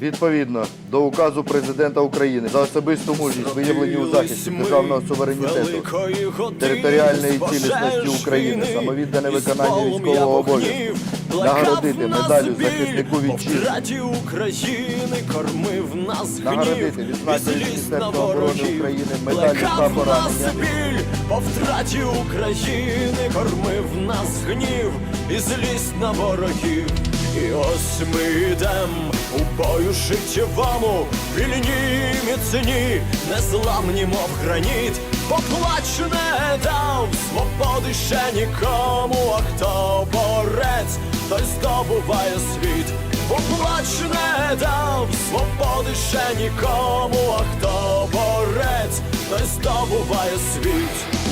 Відповідно до указу президента України за особисту мужність, виявлені у захисті державного суверенітету, територіальної цілісності України, самовіддане виконання військового обов'язку, нагородити медаллю захиснику вітчизни, України кормив нас Нагородити відзнакою Міністерства оборони. України за Плекав поранення. по втраті України кормив нас гнів, і злість на ворогів. І ось ми йдем у бою життєвому, вільні, міцні, незламні, мов граніт, поплач не дав свободи ще нікому, а хто борець, той здобуває світ. Поплач не дав свободи ще нікому, а хто борець, той здобуває світ.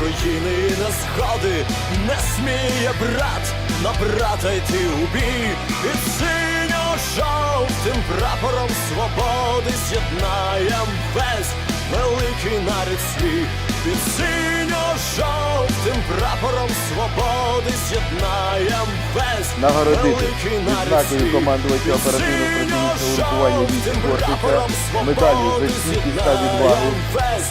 руїни і незгоди, не сміє брат. На брата йти у бій, під синьо-жовтим прапором свободи з'єднаєм весь великий нарід свій, під синьо-жовтим прапором свободи з'єднаєм весь Нагородити відзнакою командувача оперативно-стратегічного угрупування військ синьо-жовтим прапором медаллю за та відвагу. весь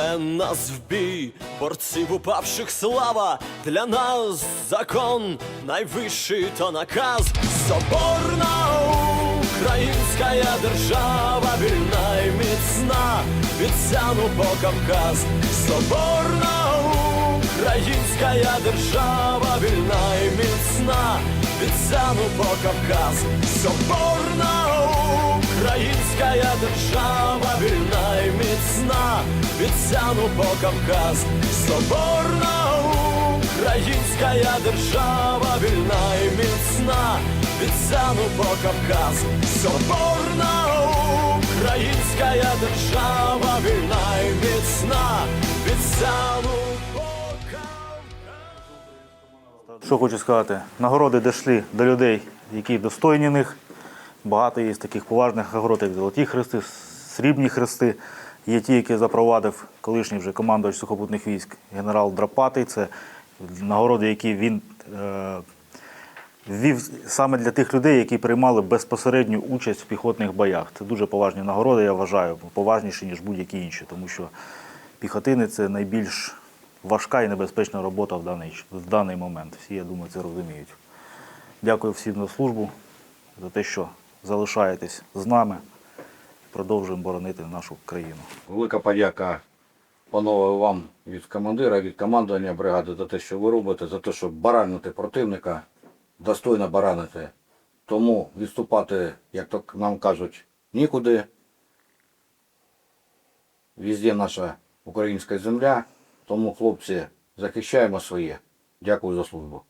Веде нас в бій, борців упавших слава, для нас закон найвищий то наказ, соборна українська держава, вільна і міцна, від по Кавказ, соборна українська держава, вільна і міцна, від по Кавказ, соборна Українська держава, вільна і міцна, від по Кавказ, соборна Українська держава, вільна і міцна, від по Кавказ, соборна Українська держава, вільна і міцна, від Сяну. Що хочу сказати, нагороди дійшли до людей, які достойні них. Багато є таких поважних нагород, як золоті хрести, срібні хрести. Є ті, які запровадив колишній вже командувач сухопутних військ генерал Драпатий. Це нагороди, які він е, ввів саме для тих людей, які приймали безпосередню участь в піхотних боях. Це дуже поважні нагороди, я вважаю, поважніші, ніж будь-які інші, тому що піхотини це найбільш важка і небезпечна робота в даний, в даний момент. Всі, я думаю, це розуміють. Дякую всім за службу, за те, що залишаєтесь з нами. Продовжуємо боронити нашу країну. Велика подяка, панове, вам від командира, від командування бригади за те, що ви робите, за те, що бараните противника, достойно бараните. Тому відступати, як то нам кажуть, нікуди. Везде наша українська земля. Тому, хлопці, захищаємо своє. Дякую за службу.